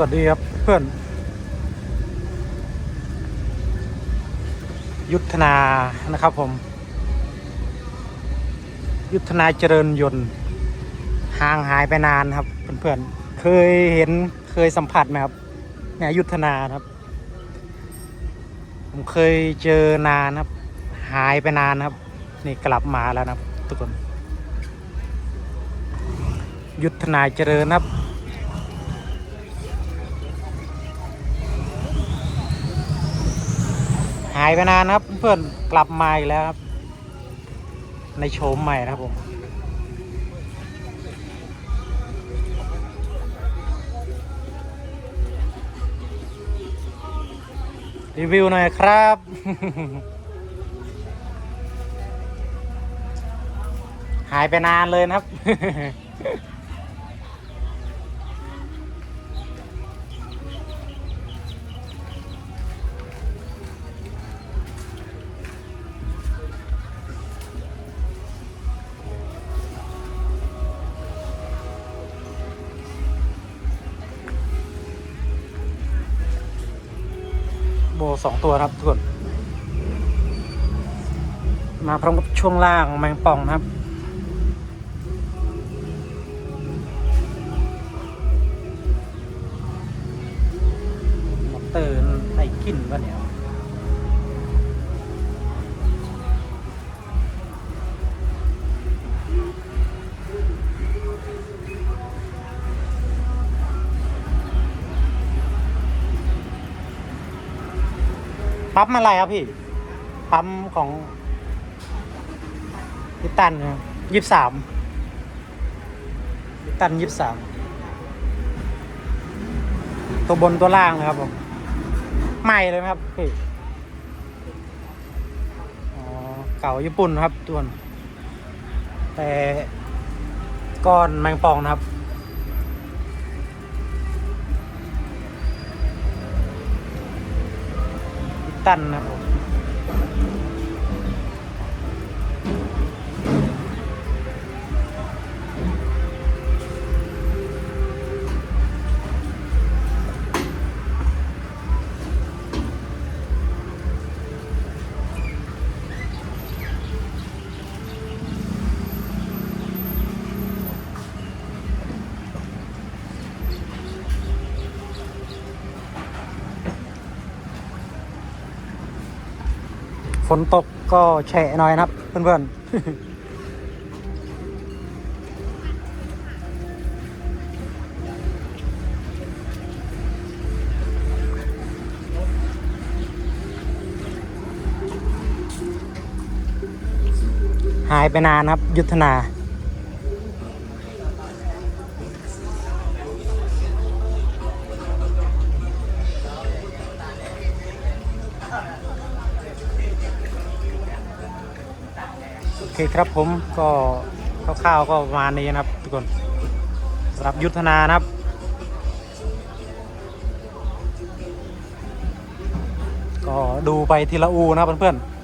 วัสดีครับเพื่อน ยุทธนานะครับผม ยุทธนาเจริญยนต์ห่างหายไปนานครับ เพื่อนๆ เคยเห็นเคยสัมผัสไหมครับเนี่ยยุทธนาครับ ผมเคยเจอนานครับ หายไปนานครับ นี่กลับมาแล้วนะครับ ทุกคน ยุทธนาเจริญครับายไปนานนะครับ เพื่อนกลับมาอีกแล้วครับ ในโฉมใหม่นะครับผมรีวิวหน่อยครับ หายไปนานเลยนะครับ โบสองตัวครับทุกคนมาพร้อมกับช่วงล่างแมงป่องนะครับ มอเตอร์ไอ้กินวะเนี่ย ปั๊มอะไรครับพี่ ปั๊มของยิตันยี่สามยิตันยี่สามตัวบนตัวล่างนะครับผมใหม่เลยครับพี่อ๋อเก่าญี่ปุ่นครับทุกคนแต่ก้อนแมงปองนะครับ กันนะครับ ฝนตกก็แฉะหน่อยนะครับ เพื่อนๆหายไปนานครับ ยุทธนา เคครับผมก็คร่าวๆก็ประมาณนี้นะครับ ทุกคนสำหรับยุทธนานะครับก็ดูไปทีละอูนะเพื่อนๆ